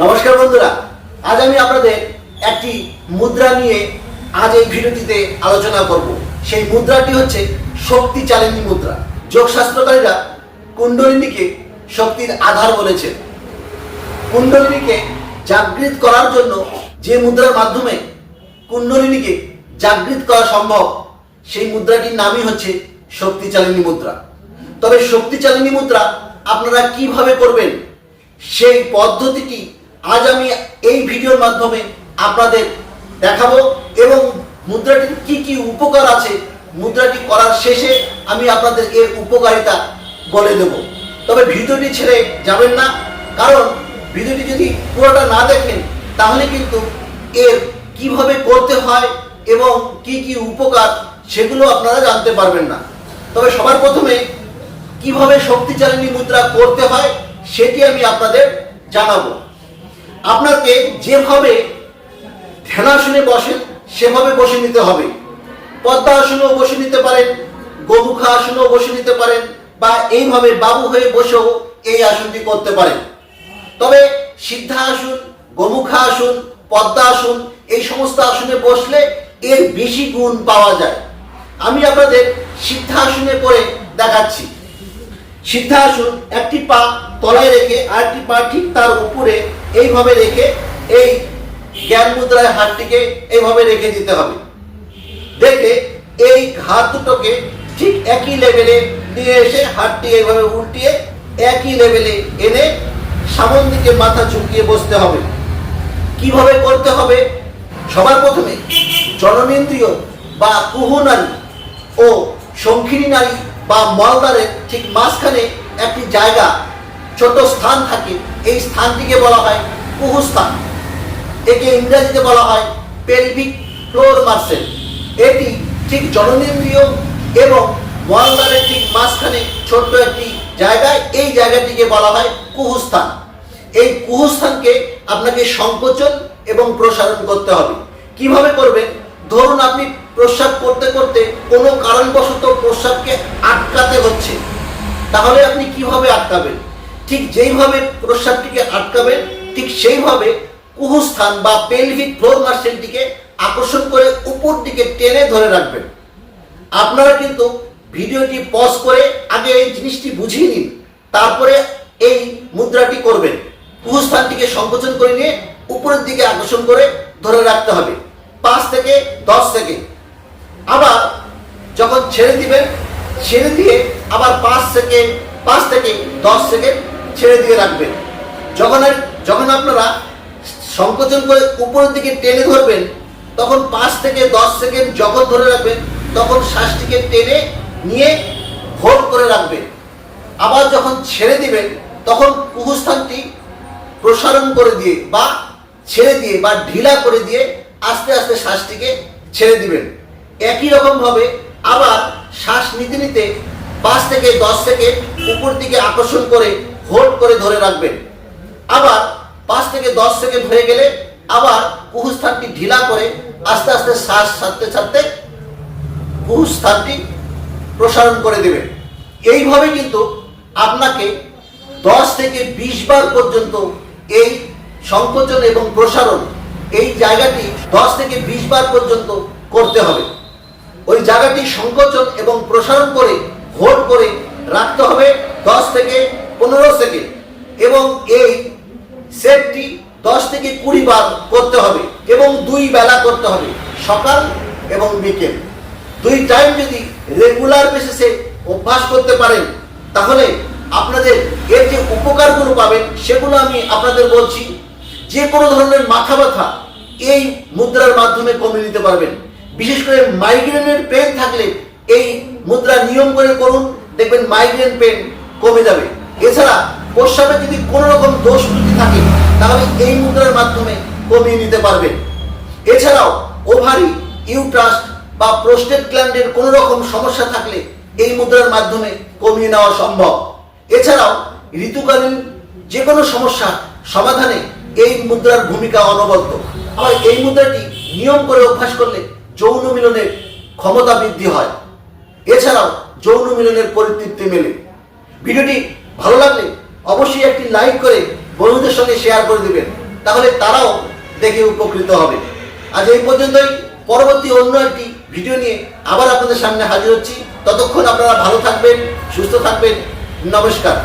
নমস্কার বন্ধুরা, আজ আমি আপনাদের একটি মুদ্রা নিয়ে আজ এই ভিডিওটিতে আলোচনা করব। সেই মুদ্রাটি হচ্ছে শক্তি চালিনী মুদ্রা। যোগশাস্ত্রকারীরা কুণ্ডলিনীকে শক্তির আধার বলেছেন। কুণ্ডলিনীকে জাগৃত করার জন্য যে মুদ্রার মাধ্যমে কুণ্ডলিনীকে জাগৃত করা সম্ভব, সেই মুদ্রাটির নামই হচ্ছে শক্তি শক্তিচালিনী মুদ্রা। তবে শক্তি শক্তিচালিনী মুদ্রা আপনারা কীভাবে করবেন, সেই পদ্ধতিটি আজ আমি এই ভিডিওর মাধ্যমে আপনাদের দেখাবো এবং মুদ্রাটির কি কি উপকার আছে মুদ্রাটি করার শেষে আমি আপনাদের এর উপকারিতা বলে দেব। তবে ভিডিওটি ছেড়ে যাবেন না, কারণ ভিডিওটি যদি পুরোটা না দেখেন, তাহলে কিন্তু এর কীভাবে করতে হয় এবং কি কি উপকার সেগুলো আপনারা জানতে পারবেন না। তবে সবার প্রথমে কীভাবে শক্তিচালিনী মুদ্রা করতে হয় সেটি আমি আপনাদের জানাব। আপনাকে যেভাবে ধ্যানাসনে বসেন সেভাবে বসে নিতে হবে। পদ্মা আসনেও বসে নিতে পারেন, গোমুখা আসনেও বসে নিতে পারেন, বা এইভাবে বাবু হয়ে বসেও এই আসনটি করতে পারেন। তবে সিদ্ধা আসন, গোমুখা আসন, পদ্মা আসন, এই সমস্ত আসনে বসলে এর বেশি গুণ পাওয়া যায়। আমি আপনাদের সিদ্ধাসনে করে দেখাচ্ছি। সিদ্ধাসন একটি পা তলায় রেখে আরেকটি পা ঠিক তার উপরে এইভাবে রেখে এই জ্ঞান মুদ্রায় হাতটিকে এইভাবে রেখে দিতে হবে। দেখে এই হাত দুটোকে ঠিক একই লেভেলে নিয়ে এসে হাতটি এইভাবে উল্টিয়ে একই লেভেলে এনে সামন মাথা ঝুঁকিয়ে বসতে হবে। কীভাবে করতে হবে? সবার প্রথমে জননেন্দ্রিয় বা কুহু নারী ও শঙ্খিনী নারী বা মলদারের ঠিক মাঝখানে একটি জায়গা, ছোট স্থান থাকে, এই স্থানটিকে বলা হয় কুহু স্থান একে ইংরেজিতে বলা হয় পেলভিক ফ্লোর মার্সেল। এটি ঠিক জননেন্দ্রিয় এবং মলদারের ঠিক মাঝখানে ছোট্ট একটি জায়গায় এই জায়গাটিকে বলা হয় কুহুস্থান। এই কুহুস্থানকে আপনাকে সংকোচন এবং প্রসারণ করতে হবে। কীভাবে করবেন? ধরুন আপনি প্রস্রাব করতে করতে কোনো কারণবশত প্রস্রাবকে আটকাতে হচ্ছে, তাহলে আপনি কীভাবে আটকাবেন? ঠিক যেইভাবে প্রস্রাবটিকে আটকাবেন, ঠিক সেইভাবে কুহুস্থান বা পেলভিক ফ্লোর মার্সেলটিকে আকর্ষণ করে উপর দিকে টেনে ধরে রাখবেন। আপনারা কিন্তু ভিডিওটি পজ করে আগে এই জিনিসটি বুঝিয়ে নিন, তারপরে এই মুদ্রাটি করবেন। কুহুস্থানটিকে সংকোচন করে নিয়ে উপরের দিকে আকর্ষণ করে ধরে রাখতে হবে। পাঁচ থেকে দশ সেকেন্ড আবার যখন ছেড়ে দিবেন ছেড়ে দিয়ে আবার পাঁচ সেকেন্ড পাঁচ থেকে দশ সেকেন্ড ছেড়ে দিয়ে রাখবেন যখন যখন আপনারা সংকোচন করে উপরের দিকে টেনে ধরবেন, তখন পাঁচ থেকে দশ সেকেন্ড যখন ধরে রাখবেন, তখন শ্বাসটিকে টেনে নিয়ে হোল্ড করে রাখবেন। আবার যখন ছেড়ে দিবেন, তখন কুহুস্থানটি প্রসারণ করে দিয়ে বা ছেড়ে দিয়ে বা ঢিলা করে দিয়ে আস্তে আস্তে শ্বাসটিকে ছেড়ে দিবেন। একই রকম ভাবে আবার শ্বাস নিতে নিতে পাঁচ থেকে দশ সেকেন্ড উপর দিকে আকর্ষণ করে হোল্ড করে ধরে রাখবেন। আবার পাঁচ থেকে দশ সেকেন্ড হয়ে গেলে আবার কুহুস্থানটি ঢিলা করে আস্তে আস্তে শ্বাস ছাড়তে ছাড়তে কুহুস্থানটি প্রসারণ করে দেবেন। এইভাবে কিন্তু আপনাকে দশ থেকে বিশ বার পর্যন্ত এই সংকোচন এবং প্রসারণ এই জায়গাটি দশ থেকে বিশ বার পর্যন্ত করতে হবে। ওই জায়গাটি সংকোচন এবং প্রসারণ করে হোল্ড করে রাখতে হবে দশ থেকে পনেরো সেকেন্ড। এবং এই সেটটি দশ থেকে কুড়ি বার করতে হবে এবং দুই বেলা করতে হবে, সকাল এবং বিকেল। দুই টাইম যদি রেগুলার বেসিসে অভ্যাস করতে পারেন, তাহলে আপনাদের এর যে উপকারগুলো পাবেন, সেগুলো আমি আপনাদের বলছি। যে কোনো ধরনের মাথা ব্যথা এই মুদ্রার মাধ্যমে কমে নিতে পারবেন। বিশেষ করে মাইগ্রেনের পেন থাকলে এই মুদ্রা নিয়ম করে করুন, দেখবেন মাইগ্রেন পেন কমে যাবে। এছাড়া প্রস্রাবে যদি কোনো রকম দোষ ত্রুটি থাকে, তাহলে এই মুদ্রার মাধ্যমে কমিয়ে নিতে পারবেন। এছাড়াও ওভারি ইউট্রাস বা প্রোস্টেট গ্ল্যান্ডের কোনো রকম সমস্যা থাকলে এই মুদ্রার মাধ্যমে কমিয়ে নেওয়া সম্ভব। এছাড়াও ঋতুকালীন যে কোনো সমস্যা সমাধানে এই মুদ্রার ভূমিকা অনবদ্য। আবার এই মুদ্রাটি নিয়ম করে অভ্যাস করলে যৌন মিলনের ক্ষমতা বৃদ্ধি হয়। এছাড়াও যৌন মিলনের পরিতৃপ্তি মেলে। ভিডিওটি ভালো লাগলে অবশ্যই একটি লাইক করে বন্ধুদের সঙ্গে শেয়ার করে দিবেন, তাহলে তারাও দেখে উপকৃত হবে। আজ এই পর্যন্তই। পরবর্তী অন্য একটি ভিডিও নিয়ে আবার আপনাদের সামনে হাজির হচ্ছি। ততক্ষণ আপনারা ভালো থাকবেন, সুস্থ থাকবেন। নমস্কার।